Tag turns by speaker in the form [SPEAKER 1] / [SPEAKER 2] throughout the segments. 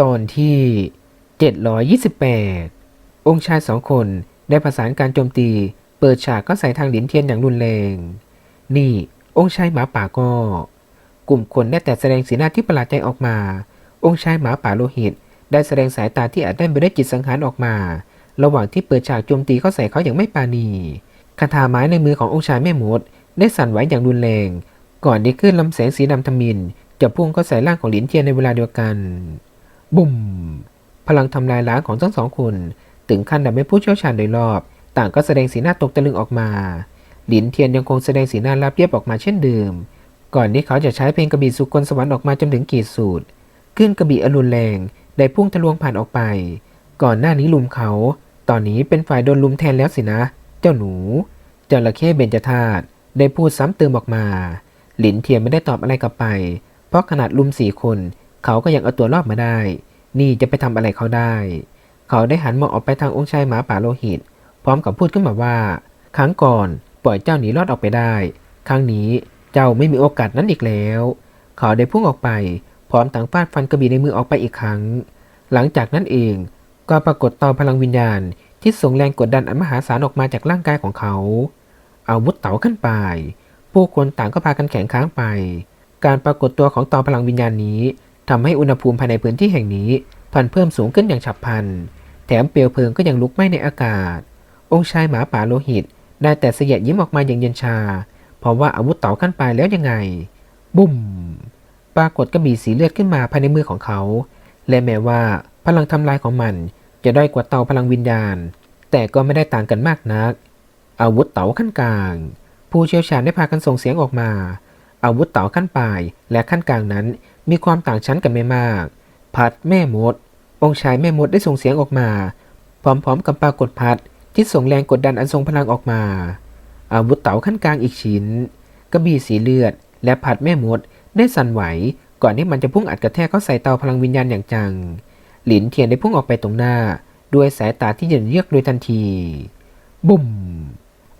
[SPEAKER 1] ตอนที่ 728 องค์ชายสองคนได้ประสานการโจมตี เปิดฉากก็ใส่ทางหลินเทียนอย่างรุนแรง นี่ องค์ชายหมาป่าก็ กลุ่มคนได้แต่แสดงสีหน้าที่ประหลาดใจออกมา องค์ชายหมาป่าโลหิต ได้แสดงสายตาที่อาจได้ไปด้วยจิตสังหารออกมา ระหว่างที่เปิดฉากโจมตีเข้าใส่เขาอย่างไม่ปราณีคาถาไม้ในมือขององค์ชายแม่มดได้สั่นไหวอย่างรุนแรง ก่อนที่คลื่นลำแสงสีดำทมินจะพุ่งเข้าใส่ร่างของหลินเทียนในเวลาเดียวกัน บุ่ม พลังทำลายล้างของทั้งสองคนถึงขั้นทำให้ผู้เชี่ยวชาญโดยรอบ ต่างก็แสดงสีหน้าตกตะลึงออกมา หลินเทียนยังคงแสดงสีหน้าราบเรียบออกมาเช่นเดิม ก่อนที่เขาจะใช้เพลงกระบี่สุกลสวรรค์ออกมาจนถึงขีดสุดขึ้นกระบี่อรุณแรงได้พุ่งทะลวงผ่านออกไป ก่อนหน้านี้ลุมเขา ตอนนี้เป็นฝ่ายโดนลุมแทนแล้วสินะ เจ้าหนูจระเข้เบญจธาตุได้พูดซ้ำเติมออกมา หลินเทียนไม่ได้ตอบอะไรกลับไป เพราะขนาดลุมสี่คน เขาก็ยังเอาตัวรอดมาได้ นี่จะไปทำอะไรเขาได้ เขาได้หันมองออกไปทางองค์ชายหมาป่าโลหิต พร้อมกับพูดขึ้นมาว่า ครั้งก่อนปล่อยเจ้าหนีรอดออกไปได้ ครั้งนี้เจ้าไม่มีโอกาสนั้นอีกแล้ว เขาได้พุ่งออกไป พร้อมทั้งฟาดฟันกระบี่ในมือออกไปอีกครั้ง หลังจากนั้นเองก็ปรากฏเตาพลังวิญญาณ ที่ส่งแรงกดดันอันมหาศาลออกมาจากร่างกายของเขา เอาวุธเต๋าขึ้นไป ผู้คนต่างก็พากันแข็งค้างไป การปรากฏตัวของเตาพลังวิญญาณนี้ ทำให้อุณหภูมิภายในพื้นที่แห่งนี้พันเพิ่มสูงขึ้นอย่างฉับพลัน แถมเปลวเพลิงก็ยังลุกไหม้ในอากาศ องค์ชายหมาป่าโลหิต ได้แต่เสยดยิ้มออกมาอย่างเย็นชา เพราะว่าอาวุธเต๋าขั้นปลายแล้วยังไง บุ้ม ปรากฏกระบี่สีเลือดขึ้นมาภายในมือของเขา และแม้ว่าพลังทำลายของมันจะด้อยกว่าเตาพลังวิญญาณ แต่ก็ไม่ได้ต่างกันมากนัก อาวุธเต๋าขั้นกลาง ผู้เชี่ยวชาญได้พากันส่งเสียงออกมา อาวุธเต๋าขั้นปลายและขั้นกลางนั้น มีความต่างชั้นกันไม่มาก พัดแม่มด องค์ชายแม่มดได้ส่งเสียงออกมา พร้อมๆกับปรากฏพัดที่ส่งแรงกดดันอันทรงพลังออกมา อาวุธเต๋าขั้นกลางอีกชิ้น กระบี่สีเลือด และผัดแม่มดได้สั่นไหว ก่อนที่มันจะพุ่งอัดกระแทกเข้าใส่เตาพลังวิญญาณอย่างจัง หลินเทียนได้พุ่งออกไปตรงหน้า ด้วยสายตาที่เย็นเยือกโดยทันที บุ่ม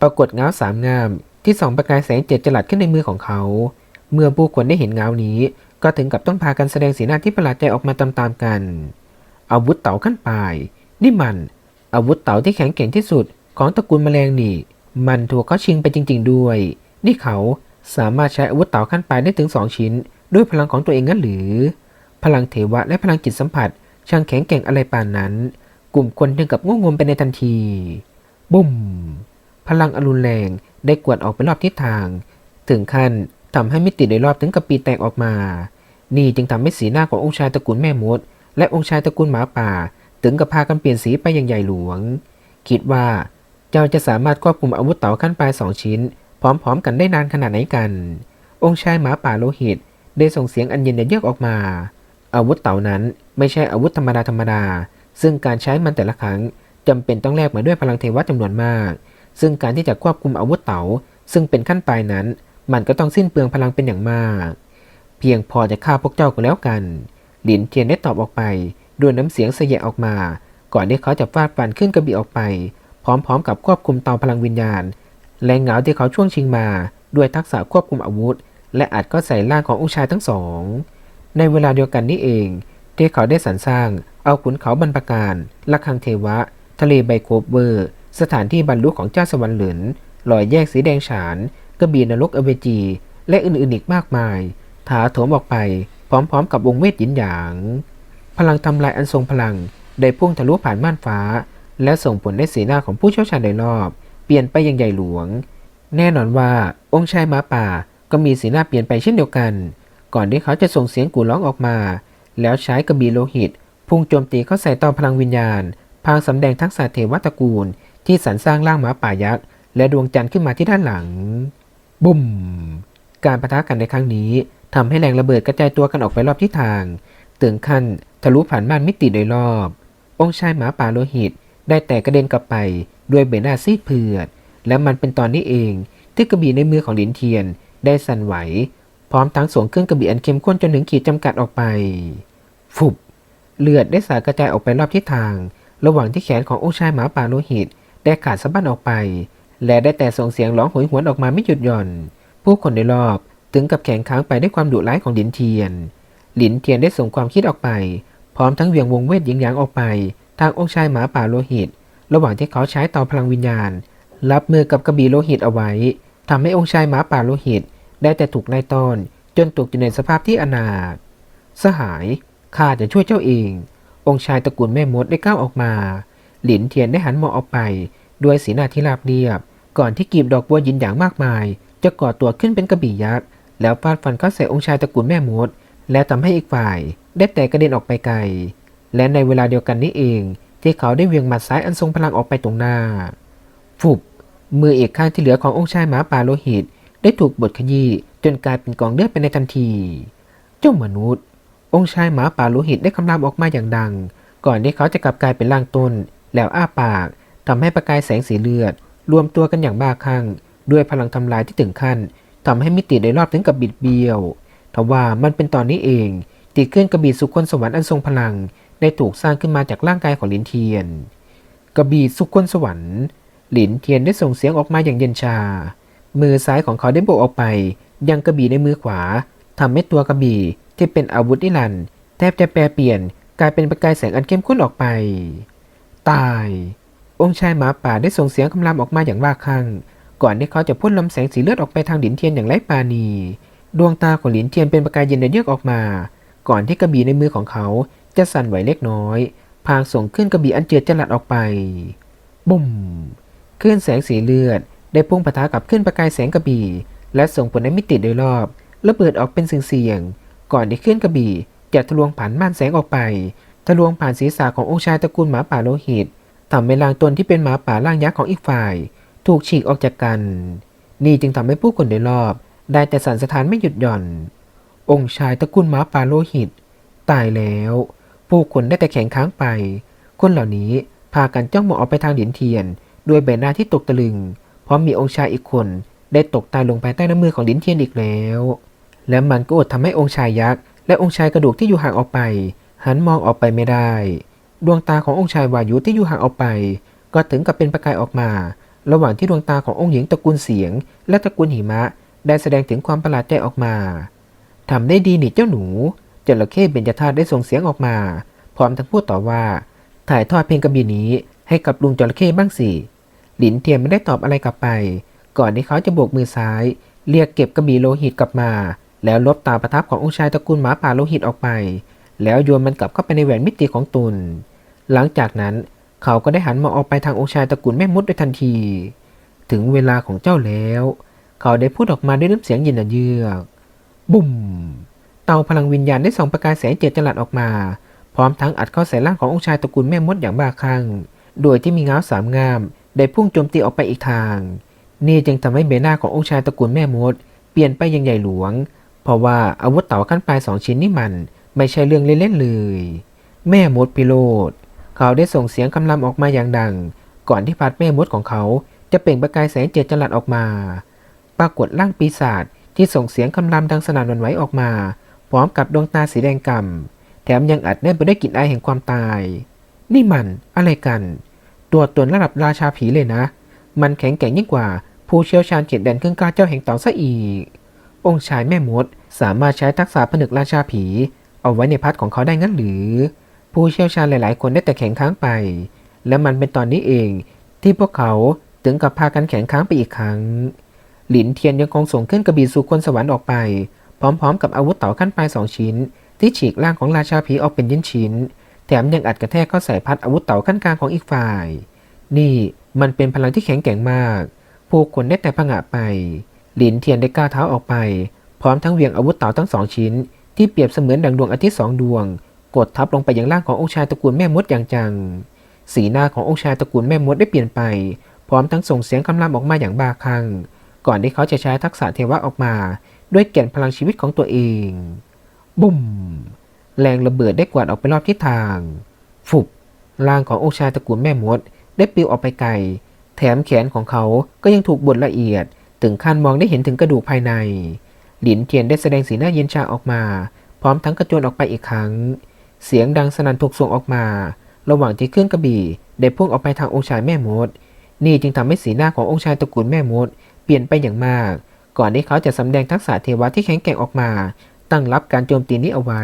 [SPEAKER 1] ปรากฏเงาสามงามที่ส่องประกายแสงเจ็ดจลัดขึ้นในมือของเขา เมื่อผู้คนได้เห็นเงานี้ ก็ถึงกับต้องพากันแสดงสีหน้าที่ประหลาดใจออกมาตามๆกัน อาวุธเต๋าขั้นปลาย นี่มัน อาวุธเต๋าที่แข็งแกร่งที่สุดของตระกูลแมลงนี่ มันถูกเขาชิงไปจริง ๆ ด้วย นี่เขาสามารถใช้อาวุธเต๋าขั้นปลายได้ถึงสองชิ้น ด้วยพลังของตัวเองงั้นหรือ พลังเทวะและพลังจิตสัมผัส ช่างแข็งแกร่งอะไรปานนั้น กลุ่มคนถึงกับงงงมไปในทันที บุ้มพลังอรุณแรงได้กวดออกไปรอบทิศทาง ถึงขั้น ทำให้มิติโดยรอบถึงกับปีแตกออกมา นี่จึงทำให้สีหน้าขององค์ชายตระกูลแม่มด และองค์ชายตระกูลหมาป่า ถึงกับพากันเปลี่ยนสีไปอย่างใหญ่หลวง คิดว่าเจ้าจะสามารถควบคุมอาวุธเต๋าขั้นปลายสองชิ้น พร้อมๆ กันได้นานขนาดไหนกัน องค์ชายหมาป่าโลหิต ได้ส่งเสียงอันเย็นเยือกออกมา อาวุธเต๋านั้นไม่ใช่อาวุธธรรมดาธรรมดา ซึ่งการใช้มันแต่ละครั้งจำเป็นต้องแลกมาด้วยพลังเทวะจำนวนมาก ซึ่งการที่จะควบคุมอาวุธเต๋าซึ่งเป็นขั้นปลายนั้น มันก็ต้องสิ้นเปลืองพลังเป็นอย่างมาก เพียงพอจะฆ่าพวกเจ้าก็แล้วกัน หลินเทียนได้ตอบออกไปด้วยน้ำเสียงเสยะออกมา ก่อนที่เขาจะฟาดฟันขึ้นกระบี่ออกไป พร้อมๆ กับควบคุมเตาพลังวิญญาณและเหงาที่เขาช่วงชิงมา ด้วยทักษะควบคุมอาวุธ และอาจก็ใส่ร่างขององค์ชายทั้งสอง ในเวลาเดียวกันนี้เอง ที่เขาได้สรรสร้าง เอาขุนเขาบรรพการละคังเทวะ ทะเลไบโคบเวอร์ สถานที่บรรลุของเจ้าสวรรค์หลืนรอยแยกสีแดงฉาน กระบี่นรกอเวจี และอื่นๆอีกมากมาย ถาโถมออกไปพร้อมๆ กับวงเวทหยินหยาง พลังทำลายอันทรงพลัง ได้พุ่งทะลุผ่านม่านฟ้า และส่งผลให้สีหน้าของผู้เชี่ยวชาญโดยรอบ เปลี่ยนไปอย่างใหญ่หลวง แน่นอนว่าองค์ชายหมาป่าก็มีสีหน้าเปลี่ยนไปเช่นเดียวกัน ก่อนที่เขาจะส่งเสียงกู่ร้องออกมา แล้วใช้กระบี่โลหิต พุ่งโจมตีเข้าใส่ต่อพลังวิญญาณ พางสำแดงทักษะเทวตระกูล ที่สรรสร้างร่างหมาป่ายักษ์และดวงจันทร์ขึ้นมาที่ด้านหลัง บุ้มการประทะกันในครั้งนี้ทำให้แรงระเบิดกระจายตัวกันออกไปรอบทิศทางถึงขั้นทะลุผ่านม่านมิติโดยรอบ องค์ชายหมาป่าโลหิต ได้แต่กระเด็นกลับไปด้วยเบหน้าซีดเผือด และมันเป็นตอนนี้เองที่กระบี่ในมือของหลินเทียนได้สั่นไหว พร้อมทั้งส่งเครื่องกระบี่อันเข้มข้นจนถึงขีดจำกัดออกไป ฟุบ เลือดได้สาดกระจายออกไปรอบทิศทาง ระหว่างที่แขนขององค์ชายหมาป่าโลหิตได้ขาดสะบั้นออกไป และได้แต่ส่งเสียงร้องโหยหวนออกมาไม่หยุดหย่อน ผู้คนในรอบถึงกับแข็งค้างไปด้วยความดุร้ายของหลินเทียน หลินเทียนได้ส่งความคิดออกไป พร้อมทั้งเหวียงวงเวทหญิงยางออกไป ทางองค์ชายหมาป่าโลหิต ระหว่างที่เขาใช้ต่อพลังวิญญาณ รับมือกับกระบี่โลหิตเอาไว้ทำให้องค์ชายหมาป่าโลหิต ได้แต่ถูกไล่ต้อนจนตกอยู่ในสภาพที่อนาถสหายข้าจะช่วยเจ้าเอง องค์ชายตระกูลแม่มดได้ก้าวออกมา หลินเทียนได้หันมองออกไป ด้วยสีหน้าที่ราบเรียบ ก่อนที่กีบดอกบัวยินอย่างมากมาย จะก่อตัวขึ้นเป็นกระบี่ยักษ์แล้วฟาดฟันเข้าใส่องค์ชายตระกูลแม่มด และทำให้อีกฝ่าย ได้แต่กระเด็นออกไปไกล และในเวลาเดียวกันนี้เอง ที่เขาได้เวียงหมัดซ้ายอันทรงพลังออกไปตรงหน้า ฟุบมือเอกข้างที่เหลือขององค์ชายหมาป่าโลหิต ได้ถูกบดขยี้จนกลายเป็นกองเลือดไปในทันที เจ้ามนุษย์ องค์ชายหมาป่าโลหิตได้คำรามออกมาอย่างดัง ก่อนที่เขาจะกลับกลายเป็นร่างต้น แล้วอ้าปาก ทำให้ประกายแสงสีเลือด รวมตัวกันอย่างบ้าคลั่ง ด้วยพลังทำลายที่ถึงขั้นทำให้มิติโดยรอบถึงกับบิดเบี้ยวทว่ามันเป็นตอนนี้เองที่เคลื่อนกระบี่สุคนสวรรค์อันทรงพลัง ได้ถูกสร้างขึ้นมาจากร่างกายของหลินเทียน กระบี่สุคนสวรรค์ หลินเทียนได้ส่งเสียงออกมาอย่างเย็นชา มือซ้ายของเขาได้โบกออกไป ยังกระบี่ในมือขวาทำให้ตัวกระบี่ที่เป็นอาวุธนิรันด์แทบจะแปรเปลี่ยนกลายเป็นประกายแสงอันเข้มข้นออกไป ตาย องค์ชายหมาป่าได้ส่งเสียงคำรามออกมาอย่างว่าคลั่งก่อนที่เขาจะพ่นลำแสงสีเลือดออกไปทางหลินเทียนอย่างไร้ปาณี ดวงตาของหลินเทียนเป็นประกายเย็นเยือกออกมา ก่อนที่กระบี่ในมือของเขาจะสั่นไหวเล็กน้อย พางส่งขึ้นกระบี่อันเจือจรัดออกไป บุ่มคลื่นแสงสีเลือด ได้พุ่งปะทะกับขึ้นประกายแสงกระบี่ และส่งผลในมิติโดยรอบระเบิดออกเป็นเสียงๆก่อนที่ขึ้นกระบี่จะทะลวงผ่านม่านแสงออกไป ทะลวงผ่านศีรษะขององค์ชายตระกูลหมาป่าโลหิต ทำให้ร่างตนที่เป็นหมาป่าร่างยักษ์ของอีกฝ่าย ถูกฉีกออกจากกัน นี่จึงทำให้ผู้คนโดยรอบ ได้แต่สันสะท้านไม่หยุดหย่อน องค์ชายตระกูลหมาป่าโลหิต ตายแล้ว ผู้คนได้แต่แข็งค้างไป คนเหล่านี้พากันจ้องมองออกไปทางหลินเทียน ด้วยใบหน้าที่ตกตะลึง เพราะมีองค์ชายอีกคนได้ตกตายลงภายใต้น้ำมือของหลินเทียนอีกแล้ว และมันก็อดทำให้องค์ชายยักษ์และองค์ชายกระดูกที่อยู่ห่างออกไป หันมองออกไปไม่ได้ ดวงตาขององค์ชายวายุที่อยู่ห่างออกไป ก็ถึงกับเป็นประกายออกมา ระหว่างที่ดวงตาขององค์หญิงตระกูลเสียง และตระกูลหิมะ ได้แสดงถึงความประหลาดใจออกมาทำได้ดีนี่เจ้าหนูจระเข้เบญจธาตุได้ส่งเสียงออกมา พร้อมทั้งพูดต่อว่า ถ่ายทอดเพลงกระบี่นี้ให้กับลุงจระเข้บ้างสิหลินเทียนไม่ได้ตอบอะไรกลับไป ก่อนที่เขาจะโบกมือซ้าย เรียกเก็บกระบี่โลหิตกลับมา แล้วลบตาประทับขององค์ชายตระกูลหมาป่าโลหิตออกไป แล้วโยนมันกลับเข้าไปในแหวนมิติของตน หลังจากนั้นเขาก็ได้หันมองออกไปทางองค์ชายตระกูลแม่มดด้วยทันที ถึงเวลาของเจ้าแล้ว เขาได้พูดออกมาด้วยน้ำเสียงเย็นเยือกบุ่ม เตาพลังวิญญาณได้ส่องประกายแสงเจิดจรัสออกมา พร้อมทั้งอัดเข้าใส่ร่างขององค์ชายตระกูลแม่มดอย่างบ้าคลั่ง โดยที่มีเงาสามงาม ได้พุ่งโจมตีออกไปอีกทาง นี่จึงทำให้เบหน้าขององค์ชายตระกูลแม่มด เปลี่ยนไปอย่างใหญ่หลวง เพราะว่าอาวุธเต่าขั้นปลายสองชิ้นนี่มัน ไม่ใช่เรื่องเล่นๆเลย แม่มดพิโรธเขาได้ส่งเสียงคำรามออกมาอย่างดัง ก่อนที่พัดแม่มดของเขาจะเปล่งประกายแสงเจิดจรัสออกมา ปรากฏร่างปีศาจที่ส่งเสียงคำรามดังสนั่นหวันไหวออกมา พร้อมกับดวงตาสีแดงกำ่ำแถมยังอัดแน่นไปด้วยกลิ่นอายแห่งความตาย นี่มันอะไรกัน ตัวตนระดับราชาผีเลยนะ มันแข็งแกร่งยิ่งกว่า ผู้เชี่ยวชาญเจ็ดแดนเครื่องกล้าเจ้าแห่งเต่าซะอีก องค์ชายแม่มดสามารถใช้ทักษะผนึกราชาผี เอาไว้ในพัดของเขาได้งั้นหรือ ผู้เชี่ยวชาญหลาย ๆ คนได้แต่แข็งค้างไป และมันเป็นตอนนี้เองที่พวกเขาถึงกับพากันแข็งค้างไปอีกครั้ง หลินเทียนยังคงส่งขึ้นกระบี่สู่คนสวรรค์ออกไป พร้อม ๆ กับอาวุธเต่าขั้นปลายสองชิ้น ที่ฉีกร่างของราชาผีออกเป็นชิ้นชิ้น แถมยังอัดกระแทกเข้าใส่พัดอาวุธเต่าขั้นกลางของอีกฝ่าย นี่มันเป็นพลังที่แข็งแกร่งมาก ผู้คนได้แต่ผงะไป หลินเทียนได้ก้าวเท้าออกไป พร้อมทั้งเวียงอาวุธเต่าทั้งสองชิ้น ที่เปรียบเสมือนดังดวงอาทิตย์สองดวง กดทับลงไปยังร่างขององค์ชายตระกูลแม่มดอย่างจัง สีหน้าขององค์ชายตระกูลแม่มดได้เปลี่ยนไป พร้อมทั้งส่งเสียงคำรามออกมาอย่างบ้าคลั่งก่อนที่เขาจะใช้ทักษะเทวะออกมา ด้วยแก่นพลังชีวิตของตัวเอง บุ่มแรงระเบิดได้กวาดออกไปรอบทิศทาง ฟุบร่างขององค์ชายตระกูลแม่มด ได้ปลิวออกไปไกล แถมแขนของเขาก็ยังถูกบดละเอียด ถึงขั้นมองได้เห็นถึงกระดูกภายใน หลินเทียนได้แสดงสีหน้าเย็นชาออกมา พร้อมทั้งกระโจนออกไปอีกครั้ง เสียงดังสนั่นถูกส่งออกมา ระหว่างที่เครื่องกระบี่ได้พุ่งออกไปทางองค์ชายแม่มด นี่จึงทำให้สีหน้าขององค์ชายตระกูลแม่มด เปลี่ยนไปอย่างมาก ก่อนที่เขาจะสำแดงทักษะเทวะที่แข็งแกร่งออกมา ตั้งรับการโจมตีนี้เอาไว้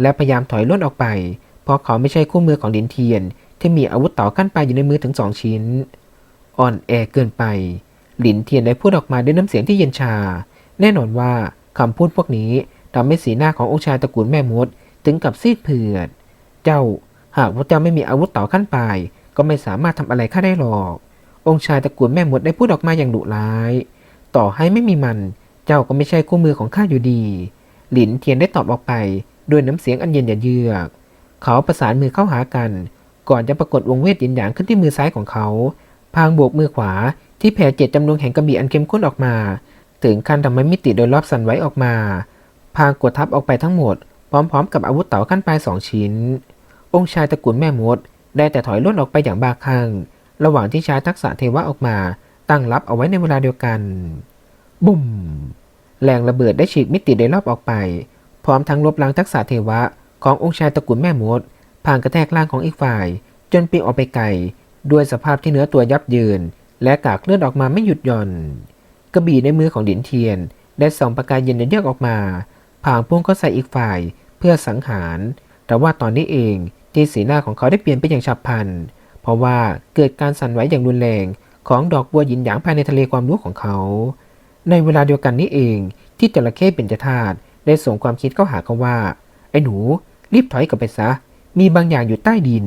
[SPEAKER 1] และพยายามถอยล่นออกไป เพราะเขาไม่ใช่คู่มือของดินเทียน ที่มีอาวุธต่อกั้นไปอยู่ในมือถึงสองชิ้น อ่อนแอเกินไป หลินเทียนได้พูดออกมาด้วยน้ำเสียงที่เย็นชา แน่นอนว่าคำพูดพวกนี้ทำให้สีหน้าขององค์ชายตระกูลแม่มด ถึงกับซีดเผือด เจ้า หากว่าเจ้าไม่มีอาวุธต่อขั้นปลาย ก็ไม่สามารถทำอะไรข้าได้หรอก องค์ชายตระกูลแม่มดได้พูดออกมาอย่างดุร้าย ต่อให้ไม่มีมัน เจ้าก็ไม่ใช่คู่มือของข้าอยู่ดี หลินเทียนได้ตอบออกไปด้วยน้ำเสียงอันเย็นเยือก เขาประสานมือเข้าหากัน ก่อนจะปรากฏวงเวทยินหยางขึ้นที่มือซ้ายของเขา พางโบกมือขวาที่แผ่เจ็ดจำนวนแห่งกระบี่อันเข้มข้นออกมา ถึงขั้นทำให้มิติโดยรอบสั่นไหวออกมา พางกดทับออกไปทั้งหมด พร้อมๆ กับอาวุธเต่อขั้นปลายสองชิ้น องค์ชายตระกูลแม่มด ได้แต่ถอยล่นออกไปอย่างบาคลั่งระหว่างที่ใช้ทักษะเทวะออกมา ตั้งรับเอาไว้ในเวลาเดียวกัน บุ่ม แรงระเบิดได้ฉีกมิติโดยรอบออกไป พร้อมทั้งลบล้างทักษะเทวะขององค์ชายตระกูลแม่มดผ่านกระแทกล่างของอีกฝ่าย จนปีนออกไปไกลด้วยสภาพที่เนื้อตัวยับเยิน และกากเลือดออกมาไม่หยุดหย่อน กระบี่ในมือของดินเทียน ได้ส่องประกายเย็นเยือกออกมาผางพุ่งเข้าใส่อีกฝ่ายเพื่อสังหาร แต่ว่าตอนนี้เองที่สีหน้าของเขาได้เปลี่ยนไปอย่างฉับพลัน เพราะว่าเกิดการสั่นไหวอย่างรุนแรงของดอกบัวหยินหยางภายในทะเลความรู้ของเขา ในเวลาเดียวกันนี้เองที่จระเข้เป็นจธาตุได้ส่งความคิดเข้าหาเขาว่า ไอ้หนู รีบถอยกลับไปซะ มีบางอย่างอยู่ใต้ดิน